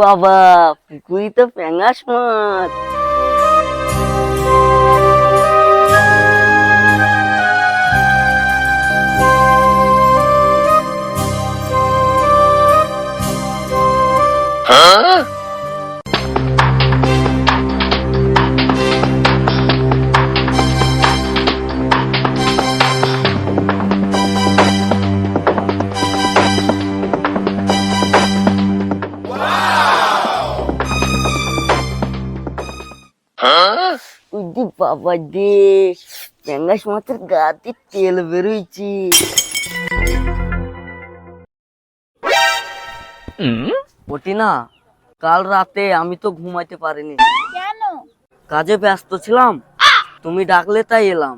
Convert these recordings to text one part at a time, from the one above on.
বাবা পুকুরি তো প্যাঙ্গাস মাছ উদি বাবা মাছের গাতে তেল বেরোইছে ওটি না কাল রাতে আমি তো ঘুমাইতে পারিনি। কেন? কাজে ব্যস্ত ছিলাম। তুমি ডাকলে তাই এলাম।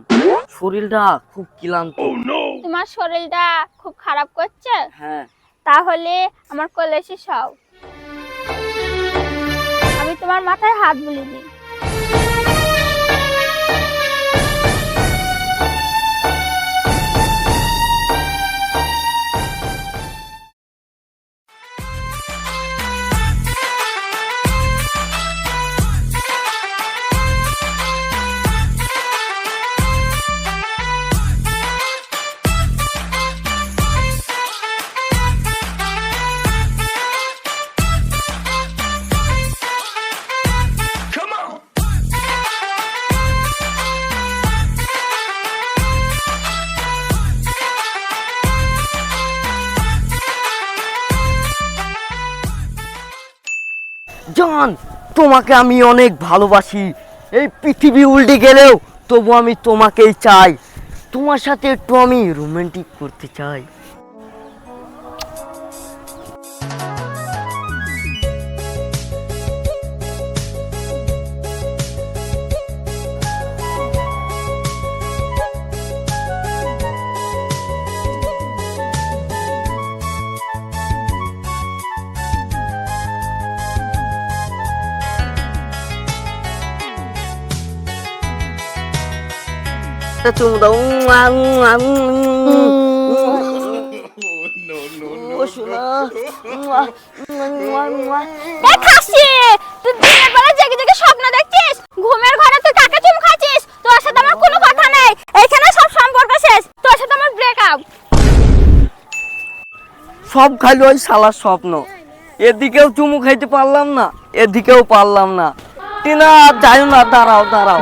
শরীরটা খুব ক্লান্ত। তোমার শরীরটা খুব খারাপ করছে? হ্যাঁ। তাহলে আমার কোলে এসে সব আমি তোমার মাথায় হাত বুলিয়ে দিই। জান তোমাকে আমি অনেক ভালোবাসি। এই পৃথিবী উল্টে গেলেও তবু আমি তোমাকেই চাই। তোমার সাথে একটু আমি রোম্যান্টিক করতে চাই। উম্মা। এ খাসি তুই দিনের বেলা জেগে জেগে স্বপ্ন দেখছিস? ঘুমের ঘরে তুই কাকে চুম খাচ্ছিস? তোর সাথে আমার কোনো কথা নেই। এইখানে সব সম্পর্ক শেষ। তোর সাথে আমার ব্রেকআপ সব খালি ওই শালার স্বপ্ন। এদিকেও চুমু খাইতে পারলাম না এদিকেও পারলাম না। টিনা যাই না দাঁড়াও দাঁড়াও।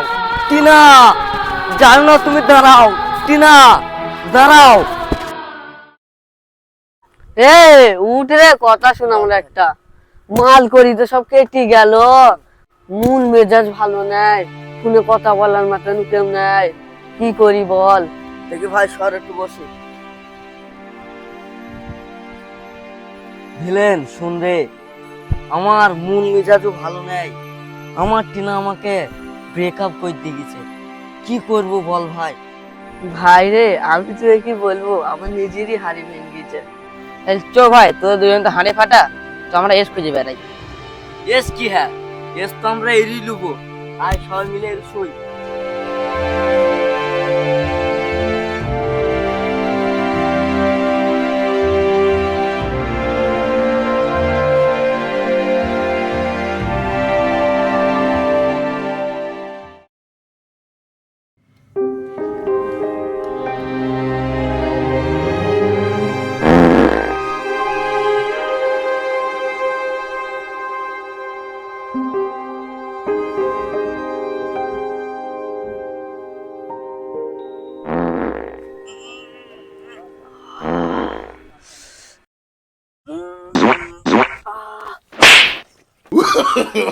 টিনা যাই না তুমি, দাঁড়াও। টিনা, দাঁড়াও। এ, উঠে রে, কথা শোনা আমরা একটা। মাল করি তো, সব কেটে গেল। মন মেজাজ ভালো নাই, ফোনে কথা বলার মতন কেউ নাই। কি করি বল? দেখি ভাই, সর একটু বসে। ভিলেন, শুন রে, আমার মন মেজাজও ভালো নেই। আমার টিনা আমাকে ব্রেকআপ করতে গেছে। কি করব বল ভাই? ভাই রে আমি তোকে কি বলব আমার নিজেরই হাড়ি ভেঙে গেছে চ ভাই তোদের দুজন তো হাঁড়ি ফাটা তো আমরা এস খুঁজে বেড়াই। এস কি হ্যাঁ? এস তো আমরা এড়িয়ে লুবো। আর সবাই মিলে এর শুই।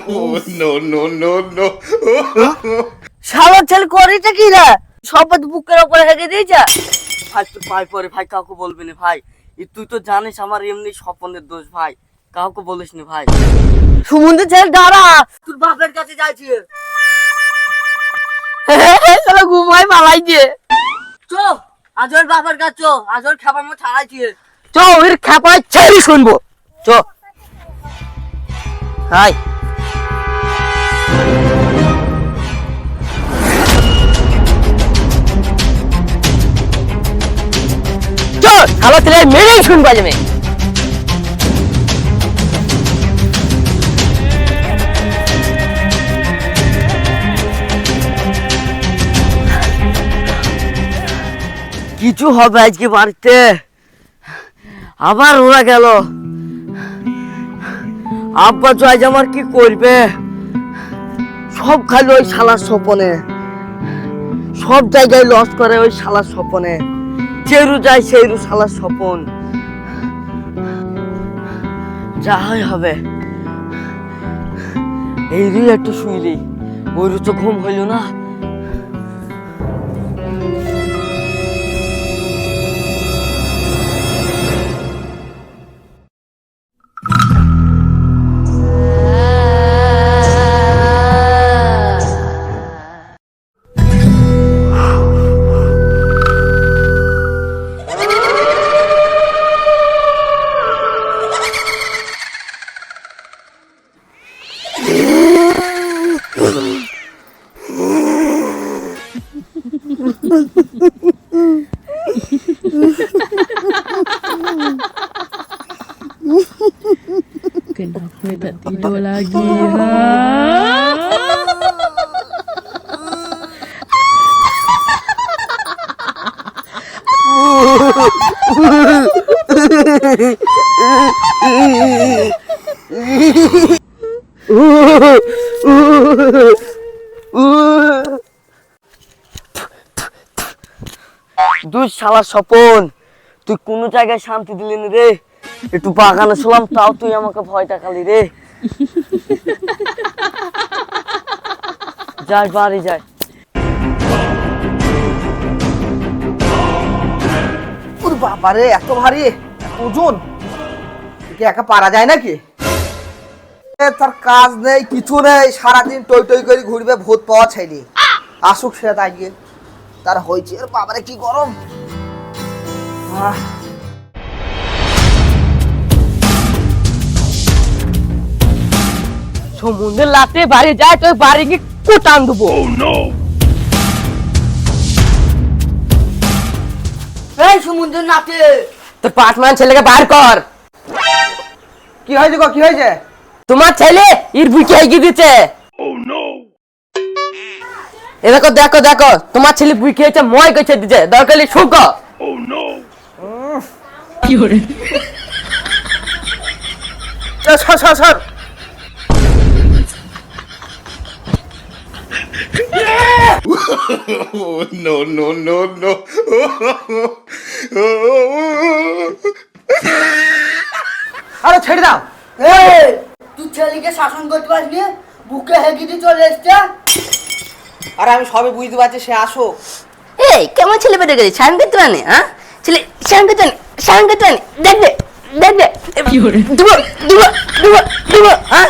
No. শালা ছেলে করেছে কি রে? সব বুকের উপরে হেগে দিয়েছে? ভাই তুই ভাই পরে ভাই কাউকে বলবি না ভাই। তুই তো জানিস আমার এমনি স্বপনের দোষ ভাই। কাউকে বলিস না ভাই। সুমন্দির ছেলে দাঁড়া। তোর বাপের কাছে যাইছি। চলো ঘুমাই পালাই দিয়ে। চো আজর বাপের কাছে চো আজর খাবার মতো ছাড়াইছি। চো ওর খেপায় ছেড়ে শুনব। চো। হাই। কিছু হবে আজকে বাড়িতে। আবার ওরা গেল। আব্বা চাই আমার কি করবে? সব খালি ওই শালার স্বপনে। সব জায়গায় লস করে ওই শালার স্বপনে। চেরু যায় সেইরু শালার স্বপন। যাই হবে। এই রুই একটু শুইলি ওই রু তো ঘুম হইল না। Tidur lagi? Ha? দুই শালা স্বপন তুই কোনো জায়গায় শান্তি দিলি না রে একটু বাগানে শুনলাম তাও তুই আমাকে ভয় দেখালি রে যাই বাড়ি যাই। ওর বাবারে এত ভারী ওজন। একে একা পারা যায় নাকি? তার কাজ নেই কিছু নেই সারাদিন টই টই করে ঘুরবে ভূত পাওয়া ছেলে। আসুক সে আজকে তার হয়েছে। এর বাবারে কি গরম। আহ, সমুদ্রের লাতে বাড়ি যায় তো বাড়ি গিয়ে কোটান দেবো এই সমুদ্র নাতে তোর পাটমান ছেলেকে বার কর। কি হয়েছে গো কি হয়েছে? তোমার ছেলে ইর বুকে এগিয়ে দিচ্ছে এ দেখো দেখো দেখো তোমার ছেলে বুই খেয়েছে ময় গেছে দিচ্ছে দরকার হলে শুক এ, সর সর সর। Oh, no, no, no, no. আরে ছেড়ে দাও। তুই ছেলেকে শাসন করতে পারবি বুকে হেগি দিয়ে চলে এসছে। আরে আমি সবে বুঝতে পারছি সে আসুক। এই কেমন ছেলে পেটে গেছে স্নান করতে পারে হ্যাঁ? ছেলে স্নান করতে পারে স্নান করতে পারে দেখবে দেখবে। দুবো দুবো দুবো দুবো হ্যাঁ?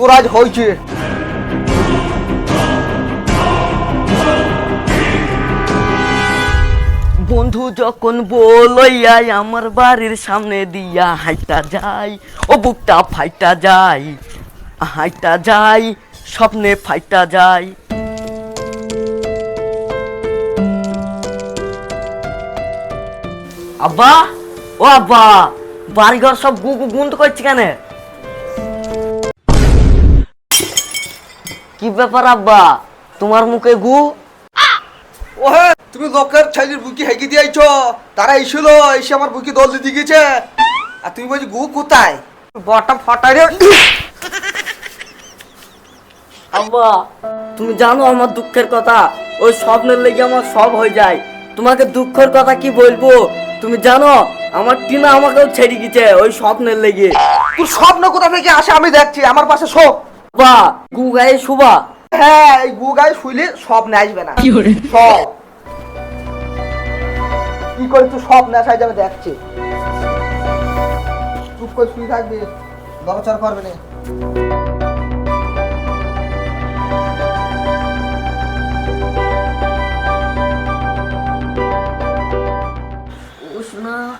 তোর আজ হয়েছে। বন্ধু যখন বলইয়া আমার বাড়ির সামনে দিয়া হাইটা যাই, ও বুকটা ফাইটা যাই, হাইটা যাই, স্বপ্নে ফাইটা যাই। আব্বা, ও আব্বা, বাড়িঘর সব গু গু গুন্দ করছে কেন কি ব্যাপার আব্বা? তোমার মুখে গু? ওহে তুমি লোকের ছেলের বুকি হেগে দিয়েছ। তারা এসেছিল এসে আমার বুকি দল দিয়ে গেছে আর তুমি বলছি গু কোথায়? বটা ফটাই আব্বা তুমি জানো আমার দুঃখের কথা? ওই স্বপ্নের লেগে আমার সব হয়ে যায়। তোমাকে দুঃখের কথা কি বলব? তুমি জানো আমার টিনা আমাকেও ছেড়ে গেছে ওই স্বপ্নের লেগে। তোর স্বপ্ন কোথা থেকে আসে আমি দেখছি। আমার পাশে শোক। বা গু গায়ে শোভা। হ্যাঁ এই গু গায়ে শুইলে সব আসবে না। সব। কি করে তুই সব নেশায় যাবে দেখছে। চুপ করে শুয়ে থাকবে নড়াচড় করবে না।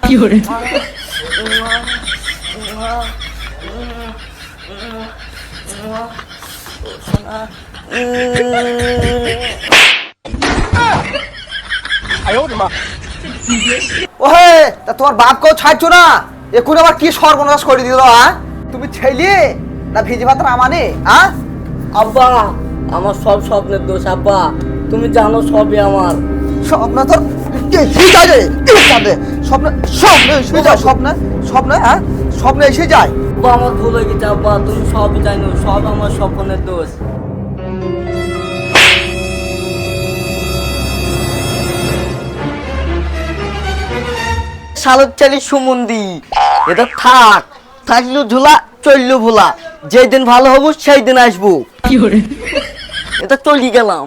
কি ওহে তা তোমার বাপকেও ছাড়ছো না? এখন আবার কি সর্বনাশ করে দিল হ্যাঁ তুমি ছেলে না ভিজি ভাত আমানে হ্যাঁ আব্বা আমার সব স্বপ্নের দোষ আব্বা। তুমি জানো সবই আমার। স্বপ্ন তোর রে? এসে স্বপ্ন স্বপ্ন এসে যায় স্বপ্ন? স্বপ্ন হ্যাঁ স্বপ্ন এসে যায়। আব্বা আমার ভুল হয়ে গেছে আব্বা। তুমি সবই জানো সব আমার স্বপ্নের দোষ। চালি সুমন্দি। এটা থাক থাকল ঝোলা চলল ভোলা। যেদিন ভালো হব সেই দিন আসব，এটা চলি গেলাম।